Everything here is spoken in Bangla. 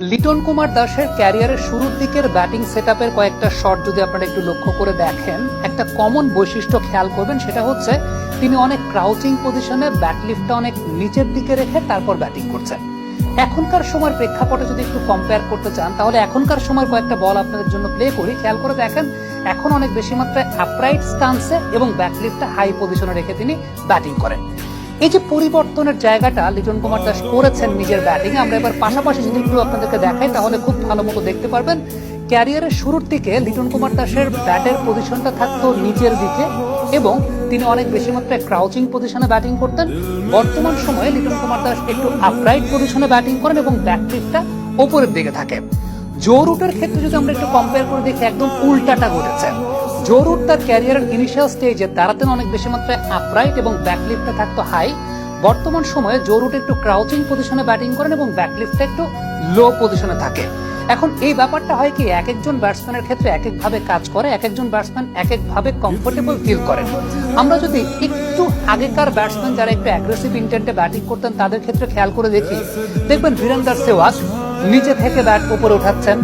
লিটন কুমার দাসের ক্যারিয়ারের শুরুর দিকের ব্যাটিং সেটআপের কয়েকটা শট যদি আপনারা একটু লক্ষ্য করে দেখেন, একটা কমন বৈশিষ্ট্য খেয়াল করবেন, সেটা হচ্ছে তিনি অনেক ক্রাউচিং পজিশনে ব্যাট লিফটটা অনেক নিচের দিকে রেখে তারপর ব্যাটিং করছেন। এখনকার সময়ের প্রেক্ষাপটে যদি একটু কম্পেয়ার করতে চান, তাহলে এখনকার সময় কয়েকটা বল আপনাদের জন্য প্লে করি। খেয়াল করে দেখেন, এখন অনেক বেশি মাত্রায় আপরাইট স্টান্সে এবং ব্যাকলিফটটা হাই পজিশনে রেখে তিনি ব্যাটিং করেন। এই যে পরিবর্তনের জায়গাটা লিটন কুমার দাস করেছেন নিজের ব্যাটিং আমরা এবার পাশাপাশি যদি একটু আপনাদেরকে দেখাই তাহলে খুব ভালো মতো দেখতে পারবেন। ক্যারিয়ারের শুরুর দিকে লিটন কুমার দাসের ব্যাটের পজিশনটা থাকতো নিচের দিকে এবং তিনি অনেক বেশি মাত্রায় ক্রাউচিং পজিশনে ব্যাটিং করতেন। বর্তমান সময়ে লিটন কুমার দাস একটু আপরাইট পজিশনে ব্যাটিং করেন এবং ব্যাকলিফটটা ওপরের দিকে থাকে। জো রুটের ক্ষেত্রে যদি আমরা একটু কম্পেয়ার করে দেখি একদম উল্টাটা ঘটেছে। জো রুট তার ক্যারিয়ারের ইনিশিয়াল স্টেজে দাঁড়াতেন অনেক বেশি মাত্রায় আপরাইট এবং ব্যাকলিফটে থাকতো হাই বর্তমান সময়ে জো একটু ক্রাউচিং পজিশনে ব্যাটিং করেন এবং ব্যাকলিফটটা একটু লো পজিশনে থাকে। এখন এই ব্যাপারটা হয় কি, এক একজন ব্যাটসম্যানের ক্ষেত্রে এক একভাবে কাজ করে, এক একজন ব্যাটসম্যান এক একভাবে কমফোর্টেবল ফিল করেন আমরা যদি একটু আগেকার ব্যাটসম্যান যারা একটু অ্যাগ্রেসিভ ইন্টেন্টে ব্যাটিং করতেন, তাদের ক্ষেত্রে খেয়াল করে দেখি, দেখবেন বীরেন্দার সেওয়াগ নিচে থেকে ব্যাট উপরে উঠাচ্ছেন।